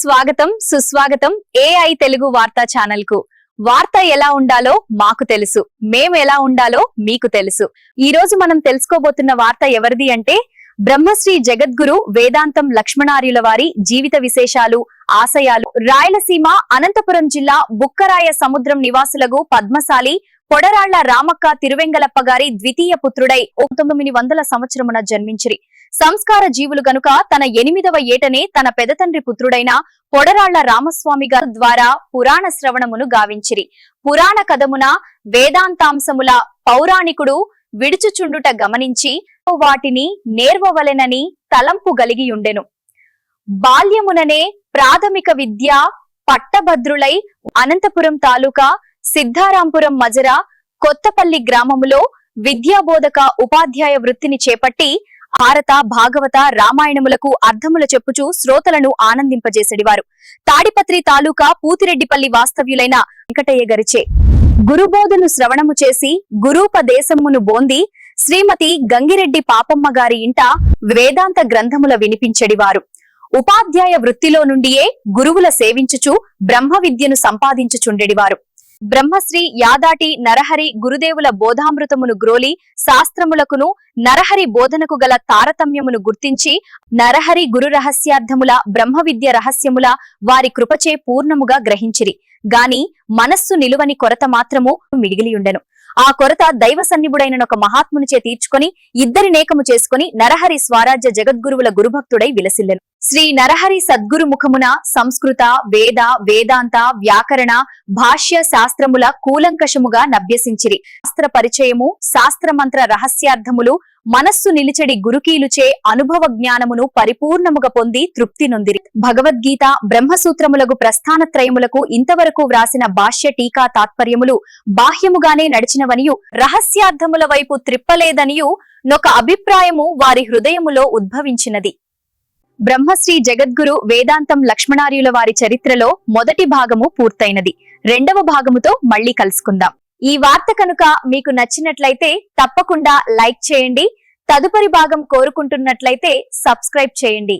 స్వాగతం సుస్వాగతం ఏఐ తెలుగు వార్తా ఛానల్కు వార్త ఎలా ఉండాలో మాకు తెలుసు మేము ఎలా ఉండాలో మీకు తెలుసు. ఈ రోజు మనం తెలుసుకోబోతున్న వార్త ఎవరిది అంటే బ్రహ్మశ్రీ జగద్గురు వేదాంతం లక్ష్మణార్యుల వారి జీవిత విశేషాలు ఆశయాలు. రాయలసీమ అనంతపురం జిల్లా బుక్కరాయ సముద్రం నివాసులకు పద్మశాలి పొడరాళ్ళ రామక్క తిరువెంగలప్ప గారి ద్వితీయ పుత్రుడై పంతొమ్మిది వందల సంవత్సరమున జన్మించిరి. సంస్కార జీవులు గనుక తన ఎనిమిదవ ఏటనే తన పెదతండ్రి పుత్రుడైన పొడరాళ్ళ రామస్వామి గారి ద్వారా పురాణ శ్రవణమును గావించిరి. పురాణ కథమున వేదాంతాంశముల పౌరాణికుడు విడుచుచుండుట గమనించి వాటిని నేర్వవలెనని తలంపు గలిగియుండెను. బాల్యముననే ప్రాథమిక విద్య పట్టభద్రులై అనంతపురం తాలూకా సిద్ధారాంపురం మజర కొత్తపల్లి గ్రామములో విద్యాబోధక ఉపాధ్యాయ వృత్తిని చేపట్టి భారత భాగవత రామాయణములకు అర్థముల చెప్పుచూ శ్రోతలను ఆనందింపజేసెడివారు. తాడిపత్రి తాలూకా పూతిరెడ్డిపల్లి వాస్తవ్యులైన వెంకటయ్య గరిచే. గురుబోధను శ్రవణము చేసి గురూపదేశమును బోంది శ్రీమతి గంగిరెడ్డి పాపమ్మ గారి ఇంట వేదాంత గ్రంథముల వినిపించెడివారు. ఉపాధ్యాయ వృత్తిలో నుండియే గురువుల సేవించుచు బ్రహ్మ విద్యను సంపాదించుచుండెడివారు. బ్రహ్మశ్రీ యాదాటి నరహరి గురుదేవుల బోధామృతమును గ్రోలి శాస్త్రములకును నరహరి బోధనకు గల తారతమ్యమును గుర్తించి నరహరి గురు రహస్యార్థముల బ్రహ్మ విద్య రహస్యముల వారి కృపచే పూర్ణముగా గ్రహించిరి. గాని మనస్సు నిలువని కొరత మాత్రము మిగిలియుండెను. ఆ కొరత దైవ సన్నిభుడైన ఒక మహాత్మునిచే తీర్చుకొని ఇద్దరి నేకము చేసుకుని నరహరి స్వరాజ్య జగద్గురువుల గురుభక్తుడై విలసిల్లెను. శ్రీ నరహరి సద్గురు ముఖమున సంస్కృత వేద వేదాంత వ్యాకరణ భాష్య శాస్త్రముల కూలంకషముగా నభ్యసించిరి శాస్త్ర పరిచయము శాస్త్రమంత్ర రహస్యార్థములు మనస్సు నిలిచడి గురుకీలుచే అనుభవ జ్ఞానమును పరిపూర్ణముగా పొంది తృప్తి నొందిరి. భగవద్గీత బ్రహ్మసూత్రములకు ప్రస్థానత్రయములకు ఇంతవరకు వ్రాసిన భాష్య టీకా తాత్పర్యములు బాహ్యముగానే నడిచిన నడిచినవనియు రహస్యార్థముల వైపు త్రిప్పలేదనియు నొక అభిప్రాయము వారి హృదయములో ఉద్భవించినది. బ్రహ్మశ్రీ జగద్గురు వేదాంతం లక్ష్మణార్యుల వారి చరిత్రలో మొదటి భాగము పూర్తయినది. రెండవ భాగముతో మళ్ళీ కలుసుకుందాం. ఈ వార్త కనుక మీకు నచ్చినట్లయితే తప్పకుండా లైక్ చేయండి. తదుపరి భాగం కోరుకుంటున్నట్లయితే సబ్స్క్రైబ్ చేయండి.